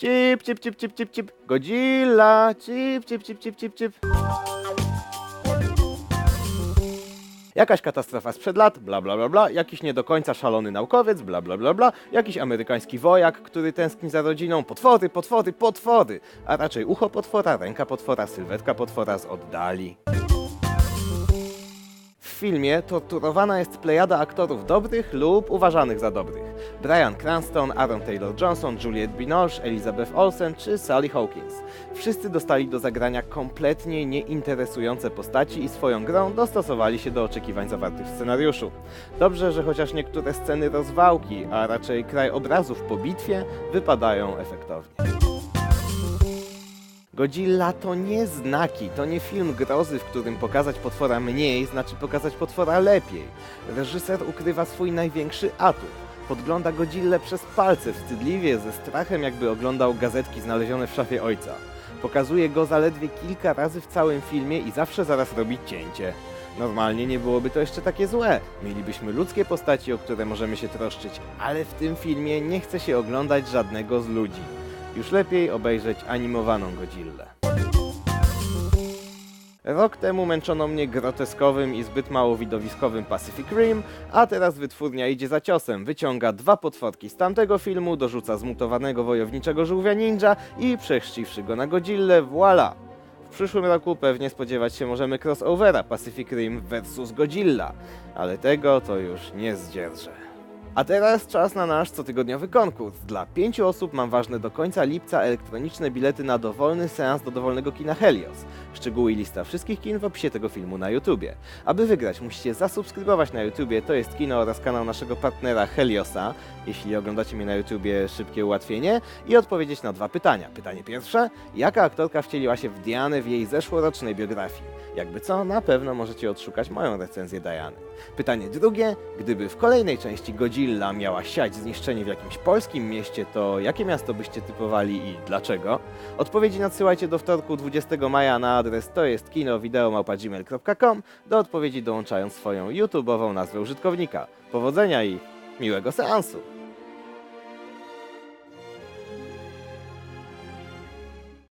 Cip, cip, cip, cip, cip, cip. Godzilla. Cip, cip, cip, cip, cip, cip. Jakaś katastrofa sprzed lat, bla bla bla bla, jakiś nie do końca szalony naukowiec, bla bla bla bla, jakiś amerykański wojak, który tęskni za rodziną, potwory, potwory, potwory, a raczej ucho potwora, ręka potwora, sylwetka potwora z oddali. Filmie torturowana jest plejada aktorów dobrych lub uważanych za dobrych. Brian Cranston, Aaron Taylor-Johnson, Juliette Binoche, Elizabeth Olsen czy Sally Hawkins. Wszyscy dostali do zagrania kompletnie nieinteresujące postaci i swoją grą dostosowali się do oczekiwań zawartych w scenariuszu. Dobrze, że chociaż niektóre sceny rozwałki, a raczej krajobrazów po bitwie wypadają efektownie. Godzilla to nie znaki, to nie film grozy, w którym pokazać potwora mniej znaczy pokazać potwora lepiej. Reżyser ukrywa swój największy atut. Podgląda Godzillę przez palce, wstydliwie, ze strachem jakby oglądał gazetki znalezione w szafie ojca. Pokazuje go zaledwie kilka razy w całym filmie i zawsze zaraz robi cięcie. Normalnie nie byłoby to jeszcze takie złe. Mielibyśmy ludzkie postaci, o które możemy się troszczyć, ale w tym filmie nie chce się oglądać żadnego z ludzi. Już lepiej obejrzeć animowaną Godzillę. Rok temu męczono mnie groteskowym i zbyt mało widowiskowym Pacific Rim, a teraz wytwórnia idzie za ciosem, wyciąga dwa potworki z tamtego filmu, dorzuca zmutowanego wojowniczego żółwia ninja i przechrzciwszy go na Godzillę, voila! W przyszłym roku pewnie spodziewać się możemy crossovera Pacific Rim vs Godzilla, ale tego to już nie zdzierżę. A teraz czas na nasz cotygodniowy konkurs. Dla pięciu osób mam ważne do końca lipca elektroniczne bilety na dowolny seans do dowolnego kina Helios. Szczegóły i lista wszystkich kin w opisie tego filmu na YouTubie. Aby wygrać, musicie zasubskrybować na YouTubie, to jest kino oraz kanał naszego partnera Heliosa, jeśli oglądacie mnie na YouTubie, szybkie ułatwienie, i odpowiedzieć na dwa pytania. Pytanie pierwsze, jaka aktorka wcieliła się w Dianę w jej zeszłorocznej biografii? Jakby co, na pewno możecie odszukać moją recenzję Diany. Pytanie drugie, gdyby w kolejnej części Godzilla miała siać zniszczenie w jakimś polskim mieście, to jakie miasto byście typowali i dlaczego? Odpowiedzi nadsyłajcie do wtorku 20 maja na adres to jest kinowideomałpa.gmail.com do odpowiedzi dołączając swoją YouTube'ową nazwę użytkownika. Powodzenia i miłego seansu!